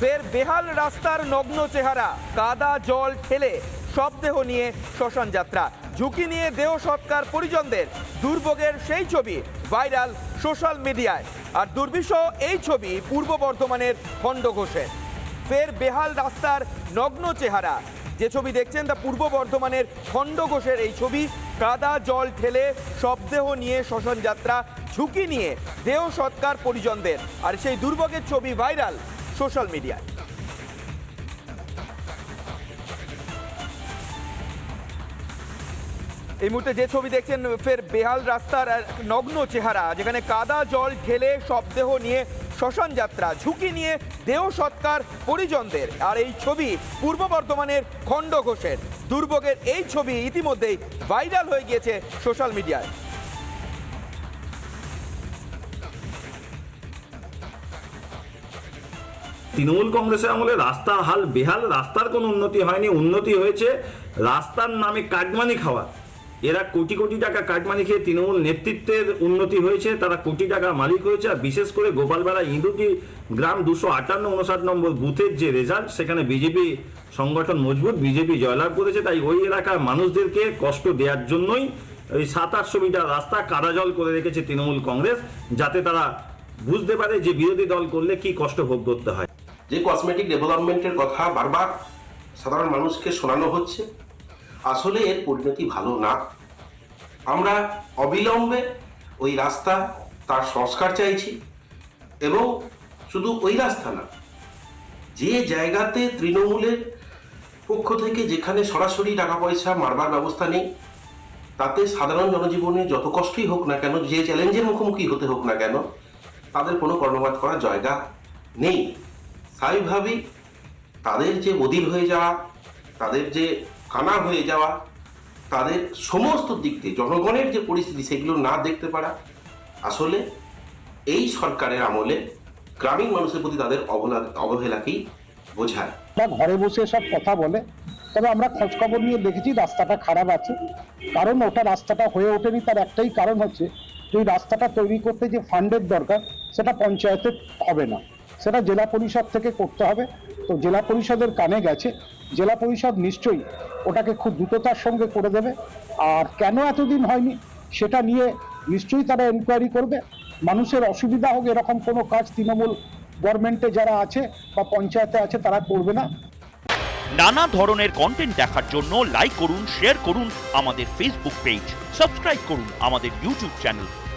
ফের বেহাল রাস্তার নগ্ন চেহারা, কাদা জল ঠেলে শবদেহ নিয়ে শ্মশান যাত্রা। ঝুঁকি নিয়ে দেহ সৎকার পরিজনদের, দুর্ভোগের সেই ছবি ভাইরাল সোশ্যাল মিডিয়ায়। আর দুর্বিষহ এই ছবি পূর্ব বর্ধমানের খণ্ডঘোষের ফের বেহাল রাস্তার নগ্ন চেহারা। যে ছবি দেখছেন তা পূর্ব বর্ধমানের খণ্ডঘোষের এই ছবি। কাদা জল ঠেলে শবদেহ নিয়ে শ্মশান যাত্রা। ঝুঁকি নিয়ে দেহ সৎকার পরিজনদের। আর সেই দুর্ভোগের ছবি ভাইরাল সোশ্যাল মিডিয়ায়। এই মুহূর্তে যে ছবি দেখছেন, ফের বেহাল রাস্তার নগ্ন চেহারা, যেখানে কাদা জল ঢেলে শবদেহ নিয়ে শ্মশান যাত্রা, ঝুঁকি নিয়ে দেহ সৎকার পরিজনদের। আর এই ছবি পূর্ব বর্ধমানের খণ্ড ঘোষের। দুর্ভোগের এই ছবি ইতিমধ্যেই ভাইরাল হয়ে গিয়েছে সোশ্যাল মিডিয়ায়। তৃণমূল কংগ্রেসের আমলে রাস্তার হাল বেহাল, রাস্তার কোনো উন্নতি হয়নি, উন্নতি হয়েছে রাস্তার নামে কাটমানি খাওয়া। এরা কোটি কোটি টাকা কাটমানি খেয়ে তৃণমূল নেতৃত্বের উন্নতি হয়েছে, তারা কোটি টাকা মালিক হয়েছে, আর বিশেষ করে গোপালপাড়া ইঁদুটি গ্রাম দুশো আটান্ন উনষাট নম্বর বুথের যে রেজাল্ট, সেখানে বিজেপি সংগঠন মজবুত, বিজেপি জয়লাভ করেছে, তাই ওই এলাকার মানুষদেরকে কষ্ট দেওয়ার জন্যই ওই সাত আটশো মিটার রাস্তা কাদাজল করে রেখেছে তৃণমূল কংগ্রেস, যাতে তারা বুঝতে পারে যে বিরোধী দল করলে কি কষ্ট ভোগ করতে হয়। যে কসমেটিক ডেভেলপমেন্টের কথা বারবার সাধারণ মানুষকে শোনানো হচ্ছে, আসলে এর পরিণতি ভালো না। আমরা অবিলম্বে ওই রাস্তা তার সংস্কার চাইছি এবং শুধু ওই রাস্তা না, যে জায়গাতে তৃণমূলের পক্ষ থেকে যেখানে সরাসরি টাকা পয়সা মারবার ব্যবস্থা নেই, তাতে সাধারণ জনজীবনে যত কষ্টই হোক না কেন, যে চ্যালেঞ্জের মুখোমুখি হতে হোক না কেন, তাদের কোনো কর্মবাদ করার জায়গা নেই। স্বাভাবিকভাবেই তাদের যে বদির হয়ে যাওয়া, তাদের যে কানা হয়ে যাওয়া, তাদের সমস্ত দিক দিয়ে, জনগণের যে পরিস্থিতি, সেগুলো না দেখতে পারা, আসলে এই সরকারের আমলে গ্রামীণ মানুষের প্রতি তাদের অবহেলা অবহেলাকেই বোঝায়। বা ঘরে বসে সব কথা বলে, তবে আমরা খোঁজ খবর নিয়ে দেখেছি রাস্তাটা খারাপ আছে। কারণ ওটা রাস্তাটা হয়ে ওঠেনি, তার একটাই কারণ হচ্ছে যে রাস্তাটা তৈরি করতে যে ফান্ডের দরকার, সেটা পঞ্চায়েতে হবে না। সেটা জেলা পরিষদ থেকে করতে হবে। তো জেলা পরিষদের কানে গেছে, জেলা পরিষদ নিশ্চয়ই ওটাকে খুব দ্রুততার সঙ্গে করে দেবে। আর কেন এতদিন হয়নি, সেটা নিয়ে নিশ্চয়ই তারা এনকোয়ারি করবে। মানুষের অসুবিধা হোক, এরকম কোনো কাজ তৃণমূল গভর্নমেন্টে যারা আছে বা পঞ্চায়েতে আছে, তারা করবে না। নানা ধরনের কন্টেন্ট দেখার জন্য লাইক করুন শেয়ার করুন আমাদের ফেসবুক পেজ সাবস্ক্রাইব করুন আমাদের ইউটিউব চ্যানেল